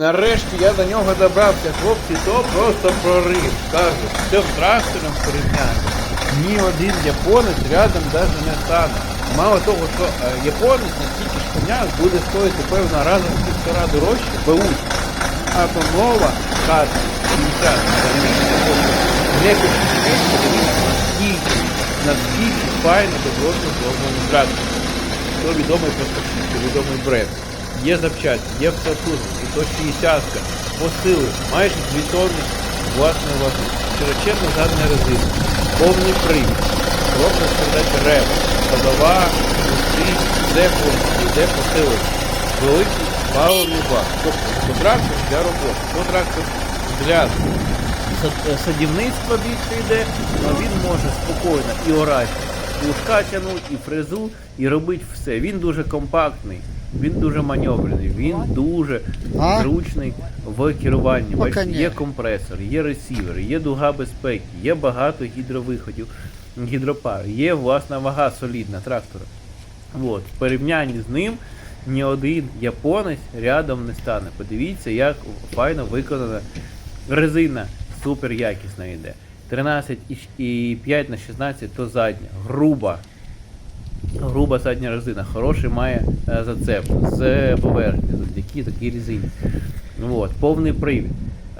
Нарешті я до нього добрався, хлопці, то просто прорив. Кажу, з цим трактором порівняно. Ні один японець рядом навіть не стане. Мало того, що е, японець на ж конях буде стоїти певно разом в півтора дорожче, беусь. А то нова хата, 50, подивіться, наскільки, наскільки файно добротно зроблений трактор. Хто відомий поставщик, відомий бренд. Є запчасті, є все обслуження, і то 60 посили, майже 2 тонни власної ваги, широченна задня резина, повний привід, коробка з передачі реп, ходова, густи, все повністю, йде посили, великий паливний бак. Тобто контрактор для роботи, контрактор для е, садівництва більше йде, але він може спокійно і орати, і ушка тягнути, і фрезу, і робити все. Він дуже компактний, він дуже маневрений, він дуже А? зручний в керуванні. Бачите, ні. є компресор, є ресівер, є дуга безпеки, є багато гідровиходів, гідропар, є власна вага солідна трактора. От, в порівнянні з ним ні один японець рядом не стане. Подивіться, як файно виконана резина, супер якісна йде. 13,5 на 16 то задня, груба. Груба задня резина, хороший має е, зацеп з поверхні, завдяки такій резині. От, повний привід.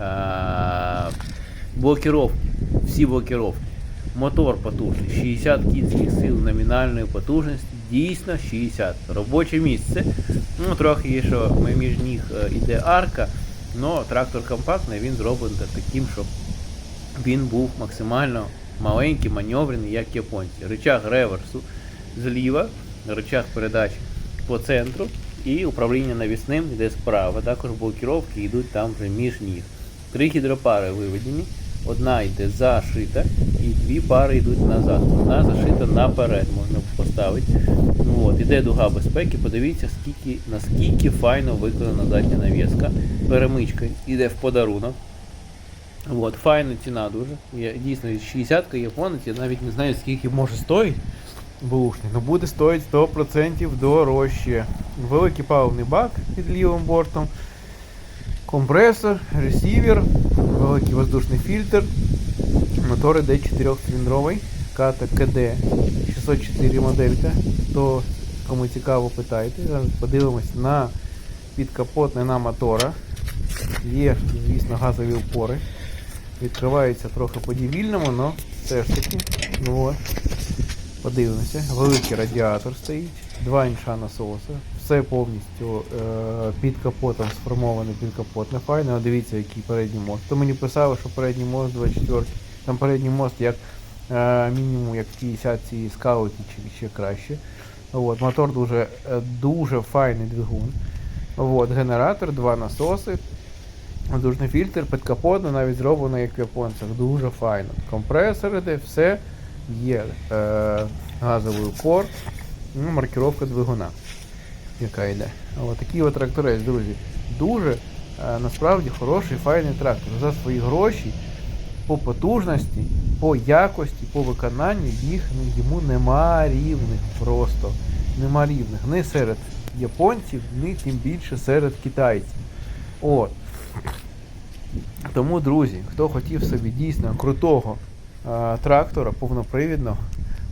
Е, блокіровки, всі блокіровки. Мотор потужний, 60 кінських сил номінальної потужності, дійсно 60. Робоче місце. Ну, трохи є, що між ніг е, іде арка, але трактор компактний, він зроблений таким, щоб він був максимально маленький, маневрений, як японці. Рычаг реверсу зліва, рычаг передач по центру і управління навісним йде справа. Також блокіровки йдуть там вже між ніг. Три гідропари виведені. Одна йде зашита і дві пари йдуть назад. Одна зашита наперед, можна поставити. Ну, от, іде дуга безпеки. Подивіться, скільки, наскільки файно виконана задня навіска. Перемичка йде в подарунок. От, файна ціна дуже. Я, дійсно, 60 японець, я навіть не знаю, скільки може стоїть. Бушний. Ну буде стоїть 100% дорожче. Великий паливний бак під лівим бортом, компресор, ресівер, великий воздушний фільтр, мотор іде 4-циліндровий, ката КД 604 моделька. То кому цікаво, питайте. Зараз подивимось на підкапотне на мотора. Є, звісно, газові опори. Відкривається трохи по-дівільному, але все ж таки. Ну, от. Подивимося. Великий радіатор стоїть, два інша насоси. Все повністю е, під капотом сформоване підкапотне файне. От Дивіться, який передній мост. То мені писали, що передній мост 24. Там передній мост як е, мінімум як в 50 ці скауті чи ще краще. От, мотор дуже, е, дуже файний двигун. От, генератор, два насоси. Воздушний фільтр, підкапотно, навіть зроблено як в японцях. Дуже файно. Компресор іде, все є е, газовий упор, ну, маркировка двигуна, яка йде. Ось такий от тракторець, друзі. Дуже е, насправді хороший, файний трактор. За свої гроші по потужності, по якості, по виконанню їх ну, йому нема рівних просто. Нема рівних. Не серед японців, ні тим більше серед китайців. От. Тому, друзі, хто хотів собі дійсно крутого трактора, повнопривідного,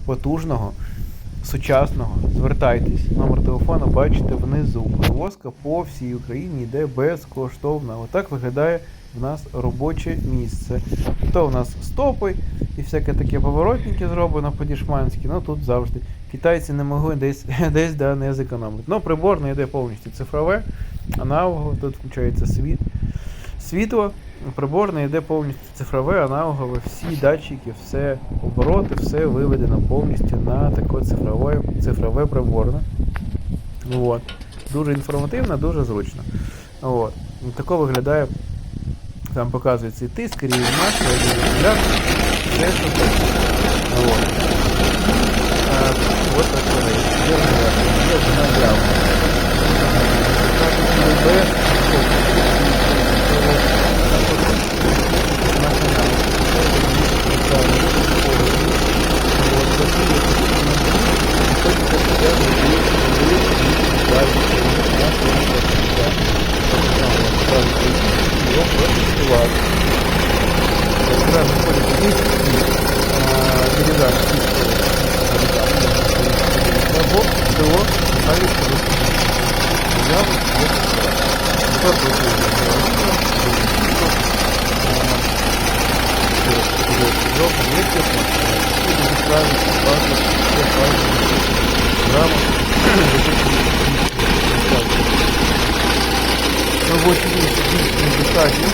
потужного, сучасного, звертайтесь. Номер телефону бачите внизу. Перевозка по всій Україні йде безкоштовно. Отак виглядає в нас робоче місце. То в нас стопи і всяке таке поворотники зроблено по-дішманськи, ну тут завжди. Китайці не могли десь, десь да, не зекономити. Ну, приборне йде повністю цифрове, аналогове, тут включається світ. Світло, приборне йде повністю цифрове, аналогове, всі датчики, все обороти, все виведено повністю на таке цифрове, цифрове приборне. От. Дуже інформативно, дуже зручно. От. Тако виглядає, там показується і тиск, рівень масла, рівень гляд, все, що. От. От так воно є. Є генератор, є чувак. Когда выходит есть передач того, чего ставит Я вот Ну, вот, видите, видите,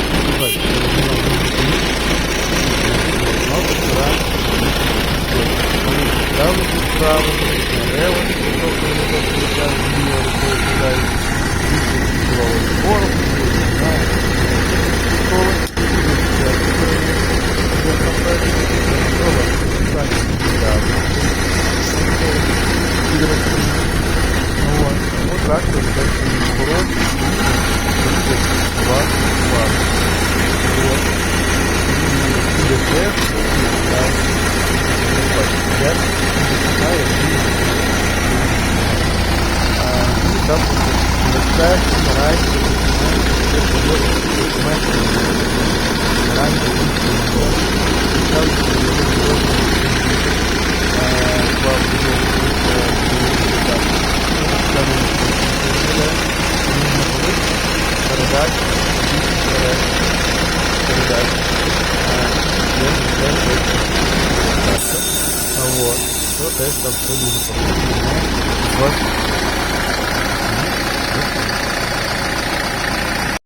mejoró Вот. Что-то это все не запомнил.